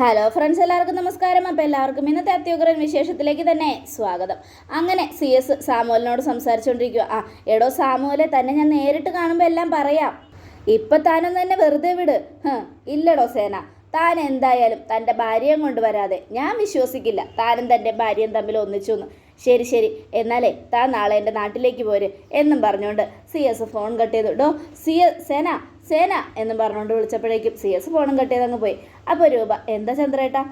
Hello friends എല്ലാവർക്കും നമസ്കാരം. അപ്പോൾ എല്ലാവർക്കും ഇന്നത്തെ അത്യുഗ്രൻ വിശേഷത്തിലേക്ക് തന്നെ സ്വാഗതം. അങ്ങനെ സി എസ് സാമുവലിനോട് സംസാരിച്ചുകൊണ്ടിരിക്കുക ആ എടോ സാമുവലെ തന്നെ ഞാൻ നേരിട്ട് കാണുമ്പോൾ എല്ലാം പറയാം. ഇപ്പം താനും തന്നെ വെറുതെ വിട്. ഇല്ലടോ സേന. താൻ എന്തായാലും തന്റെ ഭാര്യയും കൊണ്ടുവരാതെ. ഞാൻ വിശ്വസിക്കില്ല. താനും തന്റെ ഭാര്യയും തമ്മിൽ ഒന്നിച്ചു എന്ന് ശരി ശരി. എന്നാലേ താൻ നാളെ എന്റെ നാട്ടിലേക്ക് പോര് എന്നും പറഞ്ഞുകൊണ്ട് സി എസ് ഫോൺ കട്ട് ചെയ്തു. ഡോ സി എസ് സേന സേന എന്ന് പറഞ്ഞുകൊണ്ട് വിളിച്ചപ്പോഴേക്കും സി എസ് ഫോണും കട്ടിയതങ്ങ് പോയി. അപ്പോൾ രൂപ എന്താ ചന്ദ്രേട്ടാ?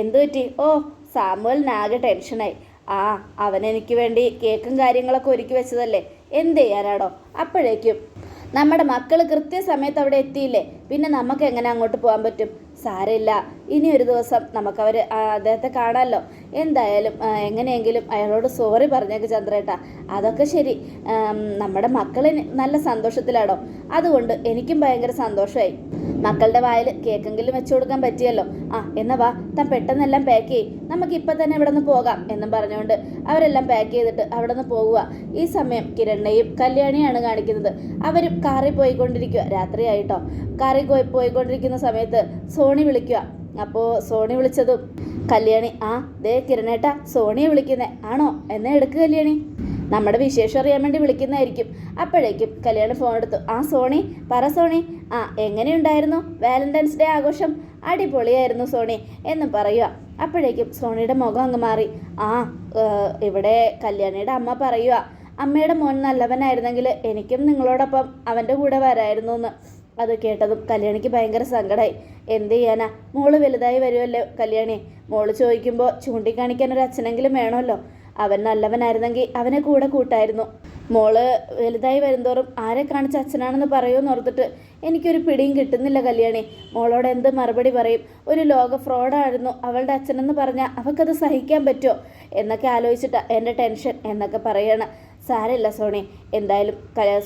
എന്ത് പറ്റി? ഓ സാമുവലിനാകെ ടെൻഷനായി ആ അവൻ എനിക്ക് വേണ്ടി കേക്കും കാര്യങ്ങളൊക്കെ ഒരുക്കി വെച്ചതല്ലേ? എന്ത് ചെയ്യാനാടോ? അപ്പോഴേക്കും നമ്മുടെ മക്കൾ കൃത്യസമയത്ത് അവിടെ എത്തിയില്ലേ? പിന്നെ നമുക്ക് എങ്ങനെ അങ്ങോട്ട് പോകാൻ പറ്റും? സാരമില്ല. ഇനി ഒരു ദിവസം നമുക്കവർ അദ്ദേഹത്തെ കാണാമല്ലോ എന്തായാലും എങ്ങനെയെങ്കിലും അയാളോട് സോറി പറഞ്ഞേക്ക് ചന്ദ്രേട്ട. അതൊക്കെ ശരി. നമ്മുടെ മക്കളിന് നല്ല സന്തോഷത്തിലാണോ? അതുകൊണ്ട് എനിക്കും ഭയങ്കര സന്തോഷമായി മക്കളുടെ വായിൽ കേക്കെങ്കിലും വെച്ചു കൊടുക്കാൻ പറ്റിയല്ലോ. ആ എന്നാ വാ താൻ പെട്ടെന്നെല്ലാം പാക്ക് ചെയ്യ്. നമുക്ക് ഇപ്പം തന്നെ ഇവിടെ നിന്ന് പോകാം എന്നും പറഞ്ഞുകൊണ്ട് അവരെല്ലാം പാക്ക് ചെയ്തിട്ട് അവിടെ നിന്ന് പോകുക ഈ സമയം കിരണ്ണയും കല്യാണിയാണ് കാണിക്കുന്നത്. അവരും കാറിൽ പോയിക്കൊണ്ടിരിക്കുക രാത്രിയായിട്ടോ. കാറിൽ പോയി പോയിക്കൊണ്ടിരിക്കുന്ന സമയത്ത് സോണി വിളിക്കുക അപ്പോൾ സോണി വിളിച്ചതും കല്യാണി ആ ദേ കിരണേട്ടാ സോണിയെ വിളിക്കുന്നേ ആണോ? എന്നാ എടുക്ക് കല്യാണി. നമ്മുടെ വിശേഷം അറിയാൻ വേണ്ടി വിളിക്കുന്നതായിരിക്കും. അപ്പോഴേക്കും കല്യാണി ഫോൺ എടുത്തു. ആ സോണി പറ സോണി. ആ എങ്ങനെയുണ്ടായിരുന്നു? വാലന്റൈൻസ് ഡേ ആഘോഷം? അടിപൊളിയായിരുന്നു സോണി എന്ന് പറയുക. അപ്പോഴേക്കും സോണിയുടെ മുഖം അങ്ങ് മാറി. ആ ഇവിടെ കല്യാണിയുടെ അമ്മ പറയുക അമ്മയുടെ മോൻ നല്ലവനായിരുന്നെങ്കിൽ എനിക്കും നിങ്ങളോടൊപ്പം അവന്റെ കൂടെ വരായിരുന്നു എന്ന്. അത് കേട്ടതും കല്യാണിക്ക് ഭയങ്കര സങ്കടമായി എന്ത് ചെയ്യാനാ? മോൾ വലുതായി വരുമല്ലോ കല്യാണി. മോൾ ചോദിക്കുമ്പോൾ ചൂണ്ടിക്കാണിക്കാൻ ഒരു അച്ഛനെങ്കിലും വേണമല്ലോ. അവൻ നല്ലവനായിരുന്നെങ്കിൽ അവനെ കൂടെ കൂട്ടായിരുന്നു. മോൾ വലുതായി വരുന്തോറും ആരെ കാണിച്ച അച്ഛനാണെന്ന് പറയുമെന്ന് ഓർത്തിട്ട് എനിക്കൊരു പിടിയും കിട്ടുന്നില്ല കല്യാണി. മോളോട് എന്ത് മറുപടി പറയും? ഒരു ലോക ഫ്രോഡായിരുന്നു അവളുടെ അച്ഛനെന്ന് പറഞ്ഞാൽ അവൾക്കത് സഹിക്കാൻ പറ്റുമോ? എന്നൊക്കെ ആലോചിച്ചിട്ടാണ് എന്റെ ടെൻഷൻ എന്നൊക്കെ പറയണം. സാരമില്ല സോണി. എന്തായാലും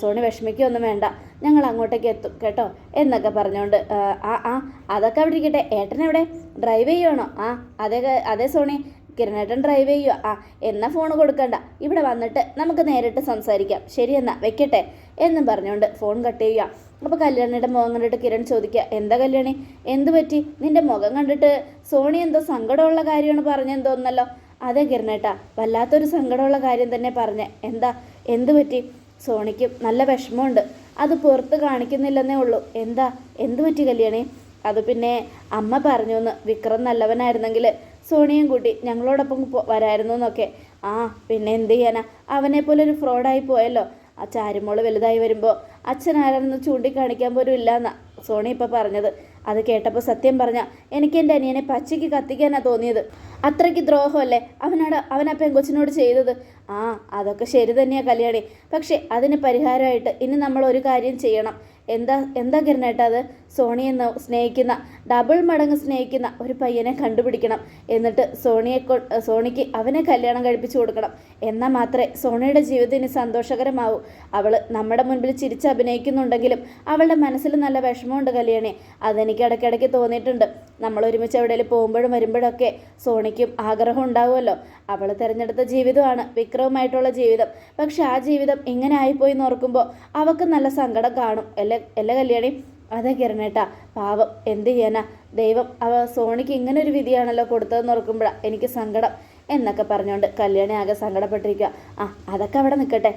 സോണി വിഷമിക്കൊന്നും വേണ്ട. ഞങ്ങൾ അങ്ങോട്ടേക്ക് എത്തും കേട്ടോ? എന്നൊക്കെ പറഞ്ഞുകൊണ്ട് ആ, ആ അതൊക്കെ അവിടെ ഇരിക്കട്ടെ. ഏട്ടനെവിടെ ഡ്രൈവ് ചെയ്യുവാണോ? ആ അതെ അതേ സോണി. കിരണേട്ടൻ ഡ്രൈവ് ചെയ്യുക ആ എന്നാ ഫോൺ കൊടുക്കണ്ട. ഇവിടെ വന്നിട്ട് നമുക്ക് നേരിട്ട് സംസാരിക്കാം. ശരി വെക്കട്ടെ? എന്നും പറഞ്ഞുകൊണ്ട് ഫോൺ കട്ട് ചെയ്യുക അപ്പോൾ കല്യാണിയുടെ മുഖം കണ്ടിട്ട് കിരൺ ചോദിക്കുക എന്താ കല്യാണി? എന്ത് പറ്റി? നിന്റെ മുഖം കണ്ടിട്ട് സോണി എന്തോ സങ്കടമുള്ള കാര്യമാണ് പറഞ്ഞെന്തോന്നല്ലോ? അതെ കിരണേട്ടാ വല്ലാത്തൊരു സങ്കടമുള്ള കാര്യം തന്നെ പറഞ്ഞേ. എന്താ എന്ത് പറ്റി? സോണിക്ക് നല്ല വിഷമമുണ്ട്. അത് പുറത്ത് കാണിക്കുന്നില്ലെന്നേ ഉള്ളൂ. എന്താ എന്ത് പറ്റി കല്യാണി? അത് പിന്നെ അമ്മ പറഞ്ഞു എന്ന് വിക്രം നല്ലവനായിരുന്നെങ്കിൽ സോണിയും കൂട്ടി ഞങ്ങളോടൊപ്പം വരായിരുന്നു എന്നൊക്കെ. ആ പിന്നെ എന്ത് ചെയ്യാനാ? അവനെ പോലെ ഒരു ഫ്രോഡായി പോയല്ലോ. ആ ചാരുമോൾ വലുതായി വരുമ്പോൾ അച്ഛൻ ആരാണെന്ന് ചൂണ്ടിക്കാണിക്കാൻ പോലും ഇല്ലാന്നാ സോണി ഇപ്പം പറഞ്ഞത്. അത് കേട്ടപ്പോൾ സത്യം പറഞ്ഞ എനിക്ക് എന്റെ അനിയനെ പച്ചയ്ക്ക് കത്തിക്കാനാണ് തോന്നിയത്. അത്രയ്ക്ക് ദ്രോഹമല്ലേ അവനോട് അവൻ ആ പെങ്കൊച്ചിനോട് ചെയ്തത്? ആ അതൊക്കെ ശരി തന്നെയാണ് കല്യാണി. പക്ഷേ അതിന് പരിഹാരമായിട്ട് ഇനി നമ്മൾ ഒരു കാര്യം ചെയ്യണം. എന്താ എന്താ കിരണേട്ടാ അത്? സോണിയെ സ്നേഹിക്കുന്ന ഡബിൾ മടങ്ങ് സ്നേഹിക്കുന്ന ഒരു പയ്യനെ കണ്ടുപിടിക്കണം. എന്നിട്ട് സോണിയെ സോണിക്ക് അവനെ കല്യാണം കഴിപ്പിച്ചു കൊടുക്കണം. എന്നാൽ മാത്രമേ സോണിയുടെ ജീവിതം സന്തോഷകരമാവൂ. അവൾ നമ്മുടെ മുൻപിൽ ചിരിച്ച് അഭിനയിക്കുന്നുണ്ടെങ്കിലും അവളുടെ മനസ്സിൽ നല്ല വിഷമമുണ്ട് കല്യാണി. അതെനിക്ക് ഇടയ്ക്കിടയ്ക്ക് തോന്നിയിട്ടുണ്ട്. നമ്മൾ ഒരുമിച്ച് എവിടെയെങ്കിലും പോകുമ്പോഴും വരുമ്പോഴൊക്കെ സോണിക്കും ആഗ്രഹം ഉണ്ടാവുമല്ലോ. അവൾ തിരഞ്ഞെടുത്ത ജീവിതമാണ്. വിക്രവുമായിട്ടുള്ള ജീവിതം. പക്ഷെ ആ ജീവിതം എങ്ങനെ ആയിപ്പോയി എന്ന് ഓർക്കുമ്പോൾ അവൾക്ക് നല്ല സങ്കടം കാണും. എല്ല എല്ല കല്യാണി? അതെ കിരണേട്ടാ പാവം. എന്ത് ചെയ്യാനാ? ദൈവം അവ സോണിക്ക് ഇങ്ങനെ ഒരു വിധിയാണല്ലോ കൊടുത്തതെന്ന് ഓർക്കുമ്പോഴാണ് എനിക്ക് സങ്കടം എന്നൊക്കെ പറഞ്ഞുകൊണ്ട് കല്യാണി ആകെ സങ്കടപ്പെട്ടിരിക്കുക ആ അതൊക്കെ അവിടെ നിൽക്കട്ടെ.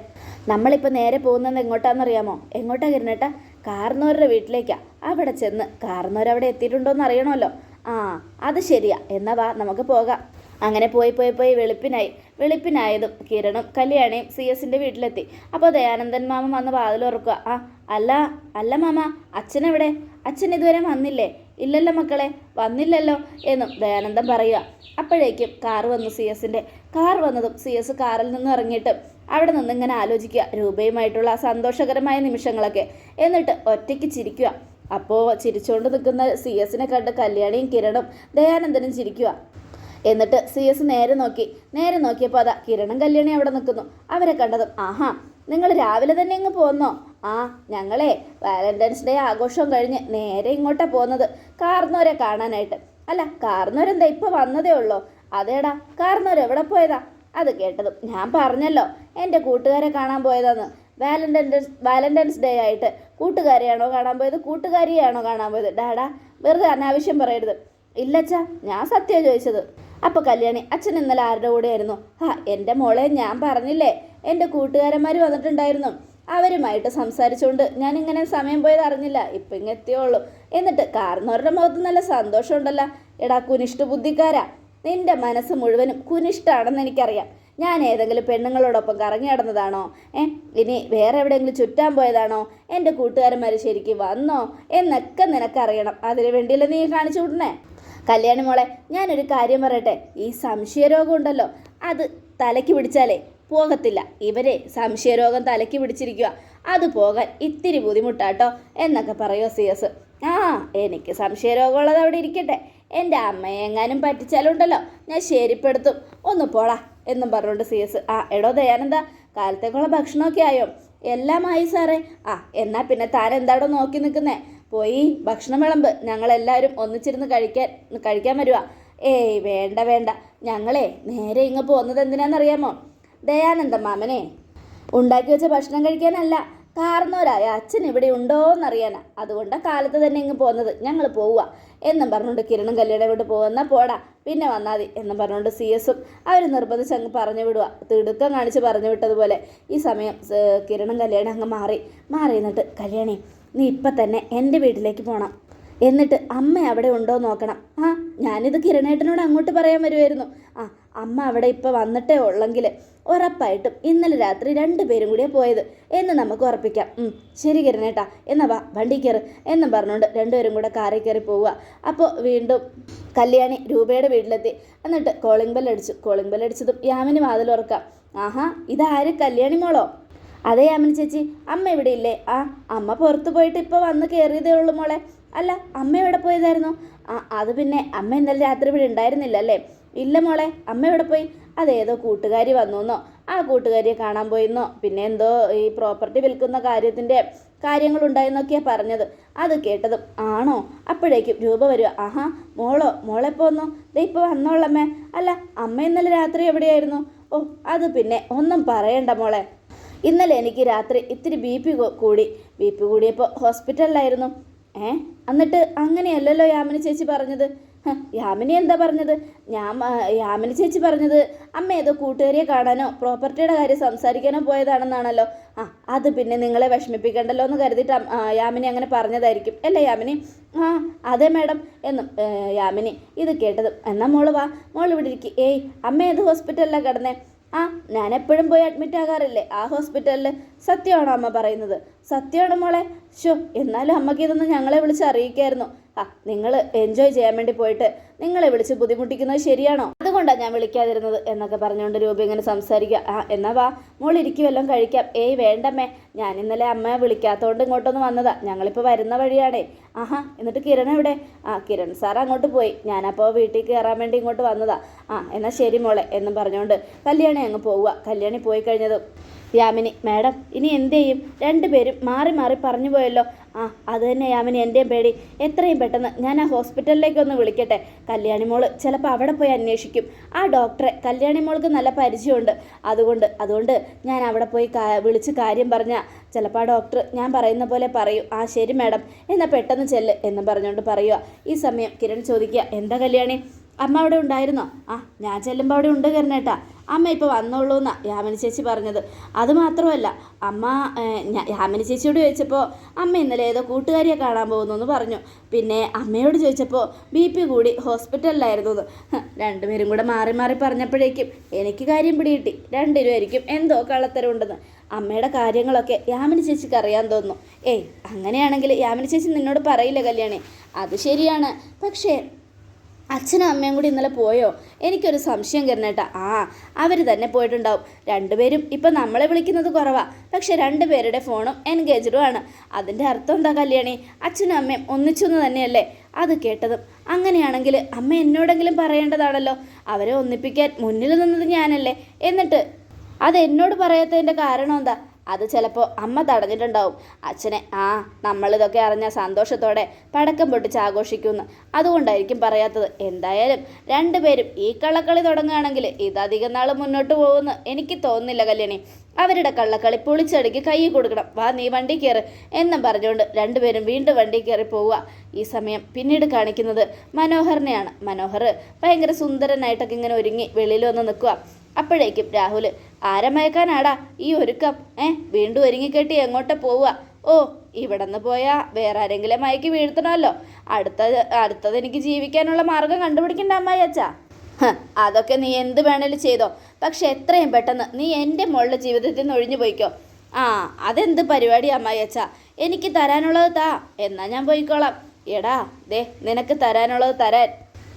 നമ്മളിപ്പോൾ നേരെ പോകുന്നത് എങ്ങോട്ടാണെന്നറിയാമോ? എങ്ങോട്ടാ കിരണേട്ടാ കാർന്നോരുടെ വീട്ടിലേക്കാ. അവിടെ ചെന്ന് കാർന്നോരവിടെ അവിടെ എത്തിയിട്ടുണ്ടോയെന്ന് അറിയണമല്ലോ. ആ അത് ശരിയാ. എന്നാ വാ നമുക്ക് പോകാം. അങ്ങനെ പോയി പോയി പോയി വെളുപ്പിനായി വെളുപ്പിനായതും കിരണും കല്യാണിയും സി എസിന്റെ വീട്ടിലെത്തി. അപ്പോൾ ദയാനന്ദൻ മാമ വന്ന് വാതിൽ ഉറക്കുക. ആ അല്ല അല്ല മാമ അച്ഛനെവിടെ? അച്ഛൻ ഇതുവരെ വന്നില്ലേ? ഇല്ലല്ലോ മക്കളെ വന്നില്ലല്ലോ എന്നും ദയാനന്ദൻ പറയുക. അപ്പോഴേക്കും കാർ വന്നു സി എസിന്റെ കാർ വന്നതും സി എസ് കാറിൽ നിന്ന് ഇറങ്ങിയിട്ട് അവിടെ നിന്ന് ഇങ്ങനെ ആലോചിക്കുക. രൂപയുമായിട്ടുള്ള ആ സന്തോഷകരമായ നിമിഷങ്ങളൊക്കെ. എന്നിട്ട് ഒറ്റയ്ക്ക് ചിരിക്കുക. അപ്പോൾ ചിരിച്ചുകൊണ്ട് നിൽക്കുന്ന സി എസിനെ കണ്ട് കല്യാണിയും കിരണും ദയാനന്ദനും ചിരിക്കുക. എന്നിട്ട് സി എസ് നേരെ നോക്കി. നേരെ നോക്കിയപ്പോൾ അതാ കിരണും കല്യാണി അവിടെ നിൽക്കുന്നു. അവരെ കണ്ടതും ആഹാ നിങ്ങൾ രാവിലെ തന്നെ ഇങ്ങ് പോന്നോ? ആ ഞങ്ങളെ വാലന്റൈൻസ് ഡേ ആഘോഷം കഴിഞ്ഞ് നേരെ ഇങ്ങോട്ടാ പോകുന്നത് കാർന്നോരെ കാണാനായിട്ട്. അല്ല കാർന്നോരെന്താ ഇപ്പോൾ വന്നതേ ഉള്ളോ? അതേടാ കാർന്നോർ എവിടെ പോയതാ? അത് കേട്ടതും ഞാൻ പറഞ്ഞല്ലോ എന്റെ കൂട്ടുകാരെ കാണാൻ പോയതാന്ന്. വാലന്റൈൻസ് വാലന്റൈൻസ് ഡേ ആയിട്ട് കൂട്ടുകാരെയാണോ കാണാൻ പോയത്? കൂട്ടുകാരിയാണോ കാണാൻ പോയത്? ഡാഡാ വെറുതെ അനാവശ്യം പറയരുത്. ഇല്ലച്ചാ ഞാൻ സത്യം ചോദിച്ചത്. അപ്പോൾ കല്യാണി അച്ഛൻ ഇന്നലെ ആരുടെ കൂടെയായിരുന്നു? ഹാ എന്റെ മോളെ ഞാൻ പറഞ്ഞില്ലേ എന്റെ കൂട്ടുകാരന്മാർ വന്നിട്ടുണ്ടായിരുന്നു. അവരുമായിട്ട് സംസാരിച്ചുകൊണ്ട് ഇങ്ങനെ സമയം പോയത് അറിഞ്ഞില്ല ഇപ്പം ഇങ്ങനെ എത്തിയോളൂ. എന്നിട്ട് കാർന്നവരുടെ മുഖത്ത് നല്ല സന്തോഷമുണ്ടല്ലോ. എടാ കുനിഷ്ട ബുദ്ധിക്കാരാ. നിന്റെ മനസ്സ് മുഴുവനും കുനിഷ്ടാണെന്ന് എനിക്കറിയാം. ഞാൻ ഏതെങ്കിലും പെണ്ണുങ്ങളോടൊപ്പം കറങ്ങി നടന്നതാണോ? ഏ ഇനി വേറെ എവിടെയെങ്കിലും ചുറ്റാൻ പോയതാണോ? എന്റെ കൂട്ടുകാരന്മാർ ശരിക്കും വന്നോ? എന്നൊക്കെ നിനക്കറിയണം. അതിനു വേണ്ടിയല്ലേ നീ കാണിച്ചു വിടണേ കല്യാണി മോളെ ഞാനൊരു കാര്യം പറയട്ടെ. ഈ സംശയരോഗം ഉണ്ടല്ലോ അത് തലയ്ക്ക് പിടിച്ചാലേ പോകത്തില്ല. ഇവരെ സംശയരോഗം തലയ്ക്ക് പിടിച്ചിരിക്കുക അത് പോകാൻ ഇത്തിരി ബുദ്ധിമുട്ടാട്ടോ എന്നൊക്കെ പറയുമോ സി എസ് ആ എനിക്ക് സംശയരോഗമുള്ളത് അവിടെ ഇരിക്കട്ടെ. എന്റെ അമ്മയെങ്ങാനും പറ്റിച്ചാലുണ്ടല്ലോ ഞാൻ ശരിപ്പെടുത്തും. ഒന്ന് പോളാ എന്നും പറഞ്ഞുകൊണ്ട് സി എസ് ആ എടോ ദയാനന്ദ കാലത്തേക്കുള്ള ഭക്ഷണമൊക്കെ ആയോ? എല്ലാമായി സാറേ. ആ എന്നാൽ പിന്നെ താൻ എന്താടോ നോക്കി നിൽക്കുന്നേ? പോയി ഭക്ഷണം വിളമ്പ്. ഞങ്ങളെല്ലാവരും ഒന്നിച്ചിരുന്ന് കഴിക്കാൻ കഴിക്കാൻ വരുക ഏയ് വേണ്ട വേണ്ട. ഞങ്ങളെ നേരെ ഇങ്ങ് പോകുന്നത് എന്തിനാണെന്നറിയാമോ ദയാനന്ദ മാമനെ. ഉണ്ടാക്കി വെച്ച ഭക്ഷണം കഴിക്കാനല്ല കാർന്നോരായ അച്ഛൻ ഇവിടെ ഉണ്ടോ എന്നറിയാനാ അതുകൊണ്ട് കാലത്ത് തന്നെ ഇങ്ങ് പോകുന്നത്. ഞങ്ങൾ പോവുക എന്നും പറഞ്ഞുകൊണ്ട് കിരണും കല്യാണം വിട്ട് പോകുന്ന പോടാ. പിന്നെ വന്നാൽ മതി. എന്നും പറഞ്ഞുകൊണ്ട് സി എസും അവർ നിർബന്ധിച്ച് അങ്ങ് പറഞ്ഞു വിടുക തിടുക്കം കാണിച്ച് പറഞ്ഞു വിട്ടതുപോലെ ഈ സമയം കിരണും കല്യാണം അങ്ങ് മാറി. മാറി എന്നിട്ട് കല്യാണി നീ ഇപ്പം തന്നെ എന്റെ വീട്ടിലേക്ക് പോകണം എന്നിട്ട് അമ്മ അവിടെ ഉണ്ടോ നോക്കണം. ആ ഞാനിത് കിരണേട്ടനോട് അങ്ങോട്ട് പറയാൻ വരുമായിരുന്നു ആ അമ്മ അവിടെ ഇപ്പോൾ വന്നിട്ടേ ഉള്ളെങ്കിൽ ഉറപ്പായിട്ടും ഇന്നലെ രാത്രി രണ്ടുപേരും കൂടിയാണ് പോയത്. എന്ന് നമുക്ക് ഉറപ്പിക്കാം. ശരി കിരണേട്ടാ. എന്നാ വാ വണ്ടി കയറ്. എന്നും പറഞ്ഞുകൊണ്ട് രണ്ടുപേരും കൂടെ കാറിൽ കയറി പോവുക. അപ്പോൾ വീണ്ടും കല്യാണി രൂപയുടെ വീട്ടിലെത്തി. എന്നിട്ട് കോളിംഗ് ബെൽ അടിച്ചു. കോളിംഗ് ബെൽ അടിച്ചതും യാമിന് വാതിൽ ഉറക്കാം. ആഹാ ഇതാര് കല്യാണി മോളോ? അതെ യാമിനി ചേച്ചി അമ്മ ഇവിടെ ഇല്ലേ? ആ അമ്മ പുറത്ത് പോയിട്ട് ഇപ്പോൾ വന്ന് കയറിയതേ ഉള്ളൂ മോളെ. അല്ല അമ്മ എവിടെ പോയതായിരുന്നു? ആ അത് പിന്നെ അമ്മ ഇന്നലെ രാത്രി ഇവിടെ ഉണ്ടായിരുന്നില്ല അല്ലേ? ഇല്ല മോളെ അമ്മ എവിടെ പോയി? അതേതോ കൂട്ടുകാരി വന്നുവെന്നോ ആ കൂട്ടുകാരിയെ കാണാൻ പോയിന്നോ. പിന്നെ എന്തോ ഈ പ്രോപ്പർട്ടി വിൽക്കുന്ന കാര്യത്തിന്റെ കാര്യങ്ങളുണ്ടായെന്നൊക്കെയാണ് പറഞ്ഞത്. അത് കേട്ടതും ആണോ? അപ്പോഴേക്കും രൂപ വരിക ആഹാ മോളോ മോളെപ്പോ വന്നു? ദേ ഇപ്പോൾ വന്നോളമ്മേ. അല്ല അമ്മ ഇന്നലെ രാത്രി എവിടെയായിരുന്നു? ഓ അത് പിന്നെ ഒന്നും പറയണ്ട മോളെ. ഇന്നലെ എനിക്ക് രാത്രി ഇത്തിരി ബി പി കൂടി ബി പി കൂടിയപ്പോൾ ഹോസ്പിറ്റലിലായിരുന്നു. ഏ? എന്നിട്ട് അങ്ങനെയല്ലല്ലോ യാമിനി ചേച്ചി പറഞ്ഞത്. യാമിനി എന്താ പറഞ്ഞത്? ഞാൻ യാമിനി ചേച്ചി പറഞ്ഞത് അമ്മ ഏതോ കൂട്ടുകാരിയെ കാണാനോ പ്രോപ്പർട്ടിയുടെ കാര്യം സംസാരിക്കാനോ പോയതാണെന്നാണല്ലോ. ആ അത് പിന്നെ നിങ്ങളെ വിഷമിപ്പിക്കണ്ടല്ലോ എന്ന് കരുതിയിട്ട് യാമിനി അങ്ങനെ പറഞ്ഞതായിരിക്കും. അല്ലേ യാമിനി? ആ അതെ മാഡം എന്നും യാമിനി ഇത് കേട്ടതും എന്നാ മോൾ വാ മോൾ ഇവിടെ ഇരിക്കും. ഏയ് അമ്മ ഏത് ഹോസ്പിറ്റലിലാണ് കിടന്നേ? ആ ഞാൻ എപ്പോഴും പോയി അഡ്മിറ്റ് ആകാറില്ലേ? ആ ഹോസ്പിറ്റലിൽ സത്യമാണോ അമ്മ പറയുന്നത്? സത്യമാണ് മോളെ. ഷോ എന്നാലും അമ്മയ്ക്ക് ഇതൊന്ന് ഞങ്ങളെ വിളിച്ച് അറിയിക്കായിരുന്നു. ആ നിങ്ങൾ എൻജോയ് ചെയ്യാൻ വേണ്ടി പോയിട്ട് നിങ്ങളെ വിളിച്ച് ബുദ്ധിമുട്ടിക്കുന്നത് ശരിയാണോ? അതുകൊണ്ടാണ് ഞാൻ വിളിക്കാതിരുന്നത് എന്നൊക്കെ പറഞ്ഞുകൊണ്ട് രൂപ ഇങ്ങനെ സംസാരിക്കുക. ആ എന്നാ വാ മോൾ ഇരിക്കുമല്ലോ കഴിക്കാം. ഏയ് വേണ്ടമ്മേ ഞാൻ ഇന്നലെ അമ്മയെ വിളിക്കാത്തതുകൊണ്ട് ഇങ്ങോട്ടൊന്ന് വന്നതാ. ഞങ്ങളിപ്പോൾ വരുന്ന വഴിയാണേ. ആഹാ എന്നിട്ട് കിരൺ എവിടെ? ആ കിരൺ സാർ അങ്ങോട്ട് പോയി. ഞാനപ്പോൾ വീട്ടിൽ കയറാൻ വേണ്ടി ഇങ്ങോട്ട് വന്നതാ. ആ എന്നാൽ ശരി മോളെ എന്നും പറഞ്ഞുകൊണ്ട് കല്യാണി അങ്ങ് പോവുക. കല്യാണി പോയി കഴിഞ്ഞതും യാമിനി മാഡം ഇനി എന്ത് ചെയ്യും? രണ്ടുപേരും മാറി മാറി പറഞ്ഞു പോയല്ലോ. ആ അത് തന്നെ യാമിനി എന്റെയും പേടി. എത്രയും പെട്ടെന്ന് ഞാൻ ആ ഹോസ്പിറ്റലിലേക്ക് ഒന്ന് വിളിക്കട്ടെ. കല്യാണി മോൾ ചിലപ്പോൾ അവിടെ പോയി അന്വേഷിക്കും. ആ ഡോക്ടറെ കല്യാണി മോൾക്ക് നല്ല പരിചയമുണ്ട്. അതുകൊണ്ട് അതുകൊണ്ട് ഞാൻ അവിടെ പോയി വിളിച്ച് കാര്യം പറഞ്ഞാൽ ചിലപ്പോൾ ആ ഡോക്ടർ ഞാൻ പറയുന്ന പോലെ പറയൂ. ആ ശരി മാഡം എന്നാൽ പെട്ടെന്ന് ചെല്ല് എന്ന് പറഞ്ഞുകൊണ്ട് പറയുക ഈ സമയം കിരൺ ചോദിക്കുക എന്താ കല്യാണി? അമ്മ അവിടെ ഉണ്ടായിരുന്നോ? ആ ഞാൻ ചെല്ലുമ്പോൾ അവിടെ ഉണ്ട് കരുണേട്ടാ. അമ്മ ഇപ്പോൾ വന്നോളൂ എന്നാണ് യാമിനി ചേച്ചി പറഞ്ഞത്. അതുമാത്രമല്ല അമ്മ യാമിനി ചേച്ചിയോട് ചോദിച്ചപ്പോൾ അമ്മ ഇന്നലെ ഏതോ കൂട്ടുകാരിയെ കാണാൻ പോകുന്നു എന്ന് പറഞ്ഞു. പിന്നെ അമ്മയോട് ചോദിച്ചപ്പോൾ ബി പി കൂടി ഹോസ്പിറ്റലിലായിരുന്നു എന്ന് രണ്ടുപേരും കൂടെ മാറി മാറി പറഞ്ഞപ്പോഴേക്കും എനിക്ക് കാര്യം പിടികിട്ടി. രണ്ടുപേരും എന്തോ കള്ളത്തരമുണ്ടെന്ന്. അമ്മയുടെ കാര്യങ്ങളൊക്കെ യാമിനി ചേച്ചിക്ക് അറിയാൻ തോന്നുന്നു. ഏയ് അങ്ങനെയാണെങ്കിൽ യാമിനി ചേച്ചി നിന്നോട് പറയില്ല കല്യാണി. അത് ശരിയാണ്. പക്ഷേ അച്ഛനും അമ്മയും കൂടി ഇന്നലെ പോയോ? എനിക്കൊരു സംശയം കരുന്നേട്ടാ. ആ അവർ തന്നെ പോയിട്ടുണ്ടാവും. രണ്ടുപേരും ഇപ്പം നമ്മളെ വിളിക്കുന്നത് കുറവാണ് പക്ഷെ രണ്ടുപേരുടെ ഫോണും എൻഗേജ്ഡും ആണ്. അതിന്റെ അർത്ഥം എന്താ കല്യാണി? അച്ഛനും അമ്മയും ഒന്നിച്ചെന്ന് തന്നെയല്ലേ? അത് കേട്ടതും. അങ്ങനെയാണെങ്കിൽ അമ്മ എന്നോടെങ്കിലും പറയേണ്ടതാണല്ലോ. അവരെ ഒന്നിപ്പിക്കാൻ മുന്നിൽ നിന്നത് ഞാനല്ലേ. എന്നിട്ട് അത് എന്നോട് പറയാത്തതിന്റെ കാരണം എന്താ? അത് ചിലപ്പോൾ അമ്മ തടഞ്ഞിട്ടുണ്ടാവും. അച്ഛനെ ആ നമ്മളിതൊക്കെ അറിഞ്ഞ സന്തോഷത്തോടെ പടക്കം പൊട്ടിച്ച് ആഘോഷിക്കുമെന്ന് അതുകൊണ്ടായിരിക്കും പറയാത്തത്. എന്തായാലും രണ്ടുപേരും ഈ കള്ളക്കളി തുടങ്ങുകയാണെങ്കിൽ ഇതധികം നാൾ മുന്നോട്ട് പോകുമെന്ന് എനിക്ക് തോന്നുന്നില്ല കല്യാണി. അവരുടെ കള്ളക്കളി പൊളിച്ചടുക്കി കൈ കൊടുക്കണം. വാ നീ വണ്ടി കയറ് എന്നും പറഞ്ഞുകൊണ്ട് രണ്ടുപേരും വീണ്ടും വണ്ടി കയറി പോവുക. ഈ സമയം പിന്നീട് കാണിക്കുന്നത് മനോഹറിനെയാണ്. മനോഹർ ഭയങ്കര സുന്ദരനായിട്ടൊക്കെ ഇങ്ങനെ ഒരുങ്ങി വെളിയിൽ വന്ന് നിൽക്കുക. അപ്പോഴേക്കും രാഹുൽ ആരമയക്കാനാടാ ഈ ഒരുക്കം ഏ? വീണ്ടും ഒരുങ്ങിക്കെട്ടി എങ്ങോട്ട് പോവുക? ഓ ഇവിടെ നിന്ന് പോയാൽ വേറെ ആരെങ്കിലും മയക്കി വീഴ്ത്തണമല്ലോ. അടുത്ത അടുത്തത് എനിക്ക് ജീവിക്കാനുള്ള മാർഗം കണ്ടുപിടിക്കണ്ട അമ്മായി അച്ഛാ. അതൊക്കെ നീ എന്ത് വേണേലും ചെയ്തോ. പക്ഷെ എത്രയും പെട്ടെന്ന് നീ എന്റെ മോളുടെ ജീവിതത്തിൽ നിന്ന് ഒഴിഞ്ഞു പോയിക്കോ. ആ അതെന്ത് പരിപാടി അമ്മായി അച്ഛാ? എനിക്ക് തരാനുള്ളത് താ. എന്നാ ഞാൻ പോയിക്കോളാം. എടാ ദേ നിനക്ക് തരാനുള്ളത് തരാൻ.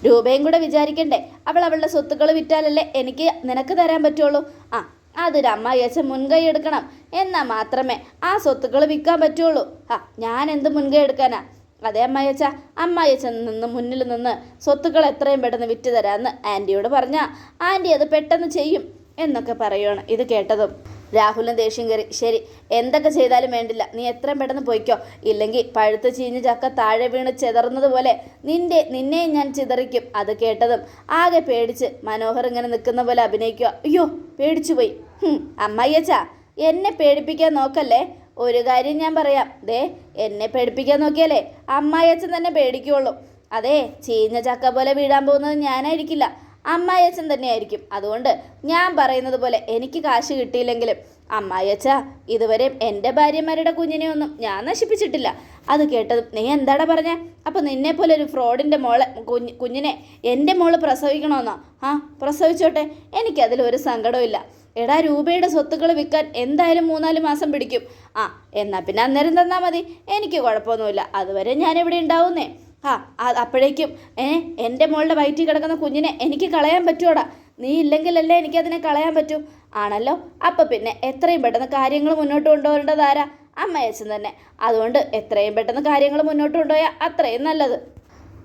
രൂപയും കൂടെ വിചാരിക്കണ്ടേ? അവൾ അവളുടെ സ്വത്തുക്കൾ വിറ്റാലല്ലേ എനിക്ക് നിനക്ക് തരാൻ പറ്റുള്ളൂ? ആ അതൊരു അമ്മായി അച്ഛൻ മുൻകൈ എടുക്കണം. എന്നാൽ മാത്രമേ ആ സ്വത്തുക്കൾ വിൽക്കാൻ പറ്റുള്ളൂ. ആ ഞാൻ എന്ത് മുൻകൈ എടുക്കാനാ? അതെ അമ്മായിയച്ച അമ്മായിയച്ച നിന്ന് മുന്നിൽ നിന്ന് സ്വത്തുക്കൾ എത്രയും പെട്ടെന്ന് വിറ്റ് തരാമെന്ന് ആന്റിയോട് പറഞ്ഞാൽ ആന്റി അത് പെട്ടെന്ന് ചെയ്യും എന്നൊക്കെ പറയുകയാണ് ഇത് കേട്ടതും. രാഹുലും ദേഷ്യം കയറി. ശരി എന്തൊക്കെ ചെയ്താലും വേണ്ടില്ല. നീ എത്രയും പെട്ടെന്ന് പോയിക്കോ. ഇല്ലെങ്കിൽ പഴുത്ത് ചീഞ്ഞ് ചക്ക താഴെ വീണ് ചെതറുന്നത് പോലെ നിന്റെ നിന്നെയും ഞാൻ ചിതറിക്കും. അത് കേട്ടതും ആകെ പേടിച്ച് മനോഹർ ഇങ്ങനെ നിൽക്കുന്ന പോലെ അഭിനയിക്കുക. അയ്യോ പേടിച്ചു പോയി. ഹും, എന്നെ പേടിപ്പിക്കാൻ നോക്കല്ലേ? ഒരു കാര്യം ഞാൻ പറയാം. ദേ എന്നെ പേടിപ്പിക്കാൻ നോക്കിയാലേ അമ്മായിയച്ഛൻ തന്നെ പേടിക്കുള്ളൂ. അതെ ചീഞ്ഞ ചക്ക പോലെ വീഴാൻ പോകുന്നത് ഞാനായിരിക്കില്ല. അമ്മായിയച്ഛൻ തന്നെയായിരിക്കും. അതുകൊണ്ട് ഞാൻ പറയുന്നത് പോലെ എനിക്ക് കാശ് കിട്ടിയില്ലെങ്കിലും അമ്മായിയച്ച ഇതുവരെ എന്റെ ഭാര്യമാരുടെ കുഞ്ഞിനെ ഒന്നും ഞാൻ നശിപ്പിച്ചിട്ടില്ല. അത് കേട്ടതും നീ എന്താടാ പറഞ്ഞേ? അപ്പോൾ നിന്നെ പോലെ ഒരു ഫ്രോഡിന്റെ മോളെ കുഞ്ഞ് കുഞ്ഞിനെ എന്റെ മോൾ പ്രസവിക്കണമെന്നോ ആ പ്രസവിച്ചോട്ടെ. എനിക്കതിൽ ഒരു സങ്കടവും ഇല്ല. എടാ രൂപയുടെ സ്വത്തുക്കൾ വിൽക്കാൻ എന്തായാലും മൂന്നാൽ മാസം പിടിക്കും. ആ എന്നാ പിന്നെ അന്നേരം തന്നാൽ മതി. എനിക്ക് കുഴപ്പമൊന്നുമില്ല. അതുവരെ ഞാനിവിടെ ഉണ്ടാവുന്നേ. ആ അപ്പോഴേക്കും ഏ എന്റെ മോളുടെ വയറ്റിൽ കിടക്കുന്ന കുഞ്ഞിനെ എനിക്ക് കളയാൻ പറ്റുമോടാ നീ ഇല്ലെങ്കിലല്ലേ എനിക്കതിനെ കളയാൻ പറ്റൂ? ആണല്ലോ അപ്പം പിന്നെ എത്രയും പെട്ടെന്ന് കാര്യങ്ങൾ മുന്നോട്ട് കൊണ്ടുപോകേണ്ടത് ആരാ? അമ്മയച്ചൻ തന്നെ. അതുകൊണ്ട് എത്രയും പെട്ടെന്ന് കാര്യങ്ങൾ മുന്നോട്ട് കൊണ്ടുപോയാൽ അത്രയും നല്ലത്.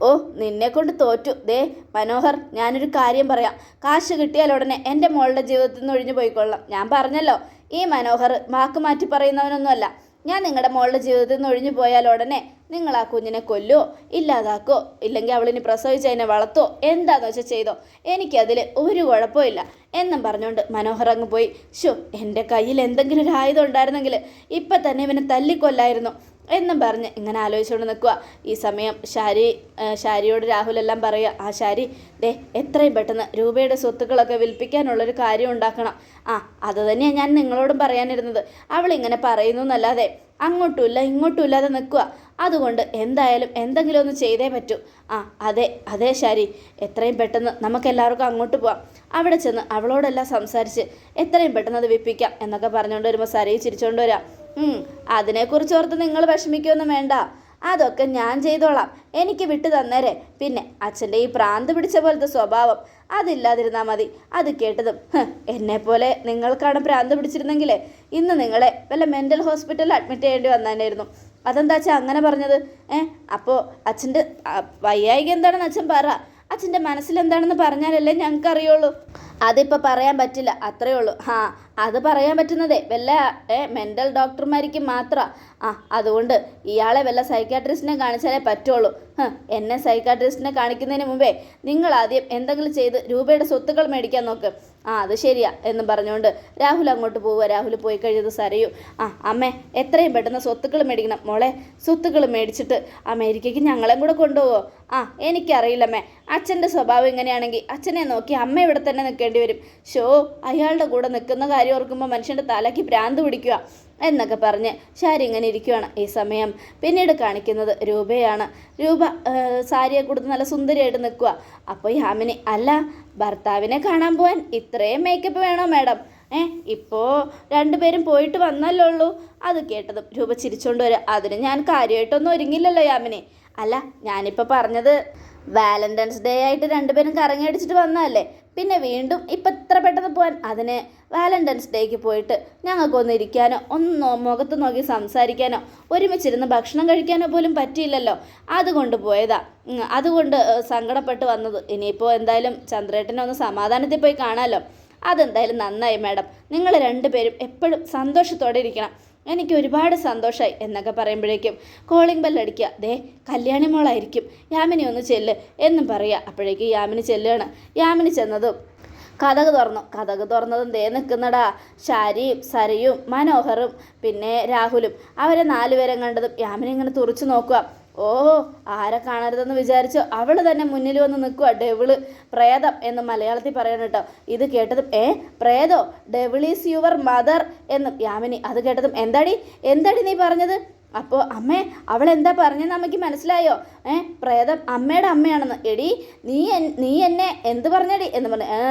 ഓ നിന്നെ കൊണ്ട് തോറ്റു. ദേ മനോഹർ ഞാനൊരു കാര്യം പറയാം. കാശ് കിട്ടിയാൽ ഉടനെ എന്റെ മോളുടെ ജീവിതത്തിൽ നിന്ന് ഒഴിഞ്ഞു പോയിക്കൊള്ളാം. ഞാൻ പറഞ്ഞല്ലോ ഈ മനോഹർ വാക്ക് മാറ്റി പറയുന്നവനൊന്നുമല്ല. ഞാൻ നിങ്ങളുടെ മോളുടെ ജീവിതത്തിൽ നിന്ന് ഒഴിഞ്ഞു പോയാൽ ഉടനെ നിങ്ങൾ ആ കുഞ്ഞിനെ കൊല്ലോ ഇല്ലാതാക്കോ ഇല്ലെങ്കിൽ അവളിനി പ്രസവിച്ച് അതിനെ വളർത്തോ എന്താന്ന് വെച്ചാൽ ചെയ്തോ. എനിക്കതിൽ ഒരു കുഴപ്പമില്ല എന്നും പറഞ്ഞുകൊണ്ട് മനോഹർ അങ്ങ് പോയി. ഷോ എന്റെ കയ്യിൽ എന്തെങ്കിലും ഒരു ആയുധം ഉണ്ടായിരുന്നെങ്കിൽ ഇപ്പം തന്നെ ഇവനെ തല്ലിക്കൊല്ലായിരുന്നു. എന്നും പറഞ്ഞ് ഇങ്ങനെ ആലോചിച്ചുകൊണ്ട് നിൽക്കുക ഈ സമയം ഷാരി ഷാരിയോട് ഷാരിയോട് രാഹുലെല്ലാം പറയുക ആ ഷാരി ദേ എത്രയും പെട്ടെന്ന് രൂപയുടെ സ്വത്തുക്കളൊക്കെ വിൽപ്പിക്കാനുള്ളൊരു കാര്യം ഉണ്ടാക്കണം. ആ അത് തന്നെയാണ് ഞാൻ നിങ്ങളോടും പറയാനിരുന്നത്. അവൾ ഇങ്ങനെ പറയുന്നു എന്നല്ലാതെ അങ്ങോട്ടുമില്ല ഇങ്ങോട്ടും ഇല്ലാതെ നിൽക്കുക അതുകൊണ്ട് എന്തായാലും എന്തെങ്കിലും ഒന്ന് ചെയ്തേ പറ്റൂ. ആ അതെ അതെ ശരി എത്രയും പെട്ടെന്ന് നമുക്കെല്ലാവർക്കും അങ്ങോട്ട് പോവാം. അവിടെ ചെന്ന് അവളോടെല്ലാം സംസാരിച്ച് എത്രയും പെട്ടെന്ന് അത് വിപ്പിക്കാം എന്നൊക്കെ പറഞ്ഞുകൊണ്ട് വരുമ്പോൾ സരയി ചിരിച്ചുകൊണ്ട് വരാം. അതിനെക്കുറിച്ച് ഓർത്ത് നിങ്ങൾ വിഷമിക്കൊന്നും വേണ്ട. അതൊക്കെ ഞാൻ ചെയ്തോളാം. എനിക്ക് വിട്ടു തന്നേരെ. പിന്നെ അച്ഛന്റെ ഈ പ്രാന്ത് പിടിച്ച പോലത്തെ സ്വഭാവം അതില്ലാതിരുന്നാൽ മതി. അത് കേട്ടതും എന്നെ എന്നെപ്പോലെ നിങ്ങൾക്കാണ് പ്രാന്ത് പിടിച്ചിരുന്നെങ്കിലേ ഇന്ന് നിങ്ങളെ വല്ല മെന്റൽ ഹോസ്പിറ്റലിൽ അഡ്മിറ്റ് ചെയ്യേണ്ടി വന്നതന്നെയായിരുന്നു അതെന്താ അച്ഛൻ അങ്ങനെ പറഞ്ഞത്? ഏ അപ്പോൾ അച്ഛന്റെ വയ്യായിക എന്താണെന്ന് അച്ഛൻ പറ. അച്ഛന്റെ മനസ്സിലെന്താണെന്ന് പറഞ്ഞാലല്ലേ ഞങ്ങൾക്ക് അറിയുള്ളൂ അതിപ്പോൾ പറയാൻ പറ്റില്ല അത്രയേ ഉള്ളൂ. ആ അത് പറയാൻ പറ്റുന്നതേ വല്ല ഏ മെന്റൽ ഡോക്ടർമാർക്ക് മാത്രമാണ് ആ അതുകൊണ്ട് ഇയാളെ വല്ല സൈക്കാട്രിസ്റ്റിനെ കാണിച്ചാലേ പറ്റുള്ളൂ. എന്നെ സൈക്കാട്രിസ്റ്റിനെ കാണിക്കുന്നതിന് മുമ്പേ നിങ്ങൾ ആദ്യം എന്തെങ്കിലും ചെയ്ത് രൂപയുടെ സ്വത്തുക്കൾ മേടിക്കാൻ നോക്ക്. ആ അത് ശരിയാ എന്ന് പറഞ്ഞുകൊണ്ട് രാഹുൽ അങ്ങോട്ട് പോവുക. രാഹുൽ പോയി കഴിഞ്ഞത് സരയു. ആ അമ്മേ എത്രയും പെട്ടെന്ന് സ്വത്തുക്കൾ മേടിക്കണം. മോളെ സ്വത്തുക്കൾ മേടിച്ചിട്ട് അമേരിക്കയ്ക്ക് ഞങ്ങളെയും കൂടെ കൊണ്ടുപോകുമോ ആ എനിക്കറിയില്ലമ്മേ. അച്ഛന്റെ സ്വഭാവം ഇങ്ങനെയാണെങ്കിൽ അച്ഛനെ നോക്കി അമ്മ ഇവിടെ തന്നെ നിൽക്കേണ്ടി വരും. ഷോ അയാളുടെ കൂടെ നിൽക്കുന്ന കാര്യം ഓർക്കുമ്പോൾ മനുഷ്യന്റെ തലയ്ക്ക് ഭ്രാന്ത് പിടിക്കുക എന്നൊക്കെ പറഞ്ഞ് സാരി ഇങ്ങനെ ഇരിക്കുകയാണ് ഈ സമയം. പിന്നീട് കാണിക്കുന്നത് രൂപയാണ്. രൂപ സാരിയെ കൊടുത്ത് നല്ല സുന്ദരിയായിട്ട് നിൽക്കുക. അപ്പോൾ യാമിനി അല്ല ഭർത്താവിനെ കാണാൻ പോവാൻ ഇത്രയും മേക്കപ്പ് വേണോ മാഡം ഏ ഇപ്പോൾ രണ്ടുപേരും പോയിട്ട് വന്നല്ലേ ഉള്ളൂ. അത് കേട്ടതും രൂപ ചിരിച്ചുകൊണ്ട് വരിക അതിന് ഞാൻ കാര്യമായിട്ടൊന്നും ഒരുങ്ങില്ലല്ലോ യാമിനി. അല്ല ഞാനിപ്പോൾ പറഞ്ഞത് വാലന്റൈൻസ് ഡേ ആയിട്ട് രണ്ടുപേരും കറങ്ങി അടിച്ചിട്ട് വന്നതല്ലേ? പിന്നെ വീണ്ടും ഇപ്പം ഇത്ര പെട്ടെന്ന് പോകാൻ അതിന് വാലന്റൈൻസ് ഡേക്ക് പോയിട്ട് ഞങ്ങൾക്കൊന്ന് ഇരിക്കാനോ ഒന്ന് മുഖത്ത് നോക്കി സംസാരിക്കാനോ ഒരുമിച്ചിരുന്ന് ഭക്ഷണം കഴിക്കാനോ പോലും പറ്റിയില്ലല്ലോ. അതുകൊണ്ട് പോയതാ. അതുകൊണ്ട് സങ്കടപ്പെട്ട് വന്നത്. ഇനിയിപ്പോൾ എന്തായാലും ചന്ദ്രേട്ടനെ ഒന്ന് സമാധാനത്തിൽ പോയി കാണാമല്ലോ അതെന്തായാലും നന്നായി മാഡം. നിങ്ങൾ രണ്ടുപേരും എപ്പോഴും സന്തോഷത്തോടെ ഇരിക്കണം. എനിക്ക് ഒരുപാട് സന്തോഷമായി എന്നൊക്കെ പറയുമ്പോഴേക്കും കോളിംഗ് ബെല്ലടിക്കുക ദേ കല്യാണി മോളായിരിക്കും. യാമിനി ഒന്ന് ചെല്ല് എന്നും പറയുക. അപ്പോഴേക്കും യാമിനി ചെല്ലുകയാണ് യാമിനി ചെന്നതും കഥക് തുറന്നു. കഥക് തുറന്നതും ദേ നിൽക്കുന്നടാ. ശാരിയും സരയും മനോഹറും പിന്നെ രാഹുലും. അവരെ നാലുപേരും കണ്ടതും യാമിനി ഇങ്ങനെ തുറച്ചു നോക്കുക. ഓ ആരെ കാണരുതെന്ന് വിചാരിച്ചു അവൾ തന്നെ മുന്നിൽ വന്ന് നിൽക്കുക ഡെവിൾ പ്രേതം എന്ന് മലയാളത്തിൽ പറയണം കേട്ടോ. ഇത് കേട്ടതും ഏ പ്രേതോ ഡെവിൾ ഈസ് യുവർ മദർ എന്നും. യാമിനി അത് കേട്ടതും എന്താടി എന്താടി നീ പറഞ്ഞത്? അപ്പോൾ അമ്മേ അവൾ എന്താ പറഞ്ഞെന്ന് അമ്മയ്ക്ക് മനസ്സിലായോ? ഏ പ്രേതം അമ്മയുടെ അമ്മയാണെന്ന്. എടി നീ നീ എന്നെ എന്ത് പറഞ്ഞടി എന്ന് പറഞ്ഞു ഏ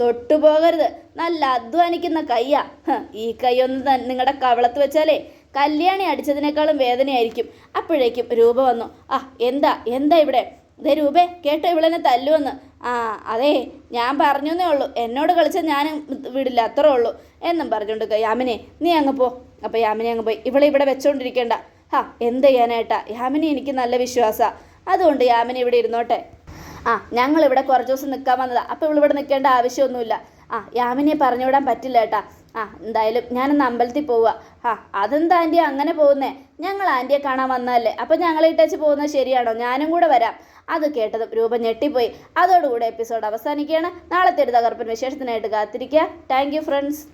തൊട്ടുപോകരുത്. നല്ല അധ്വാനിക്കുന്ന കയ്യാ. ഈ കൈയൊന്ന് നിങ്ങളുടെ കവളത്ത് വെച്ചാലേ കല്യാണി അടിച്ചതിനേക്കാളും വേദനയായിരിക്കും. അപ്പോഴേക്കും രൂപ വന്നു. ആ എന്താ എന്താ ഇവിടെ? ദേ രൂപേ കേട്ടോ ഇവളെന്നെ തല്ലുവെന്ന്. ആ അതെ ഞാൻ പറഞ്ഞേ ഉള്ളൂ. എന്നോട് കളിച്ചാൽ ഞാൻ വിടില്ല അത്രേ ഉള്ളൂ എന്നും പറഞ്ഞുകൊണ്ട് യാമിനെ നീ അങ്ങ് പോ. അപ്പോൾ യാമിനി അങ്ങ് പോയി. ഇവളെ ഇവിടെ വെച്ചോണ്ടിരിക്കേണ്ട. ഹാ എന്ത് ചെയ്യാനായിട്ടാ യാമിനി എനിക്ക് നല്ല വിശ്വാസമാണ് അതുകൊണ്ട് യാമിനി ഇവിടെ ഇരുന്നോട്ടെ. ആ ഞങ്ങൾ ഇവിടെ കുറച്ച് ദിവസം നിൽക്കാൻ വന്നതാണ് അപ്പോൾ ഇവിടെ നിൽക്കേണ്ട ആവശ്യമൊന്നുമില്ല. ആ യാമിനിയെ പറഞ്ഞുവിടാൻ പറ്റില്ല ഏട്ടാ. ആ എന്തായാലും ഞാനൊന്ന് അമ്പലത്തിൽ പോവുക ആ അതെന്താ ആന്റി അങ്ങനെ പോകുന്നേ? ഞങ്ങൾ ആന്റിയെ കാണാൻ വന്നതല്ലേ? അപ്പം ഞങ്ങൾ ഇട്ടേച്ച് പോകുന്നത് ശരിയാണോ? ഞാനും കൂടെ വരാം. അത് കേട്ടതും രൂപ ഞെട്ടിപ്പോയി. അതോടുകൂടെ എപ്പിസോഡ് അവസാനിക്കുകയാണ്. നാളത്തെ ഒരു തകർപ്പൻ വിശേഷത്തിനായിട്ട് കാത്തിരിക്കുക. Thank friends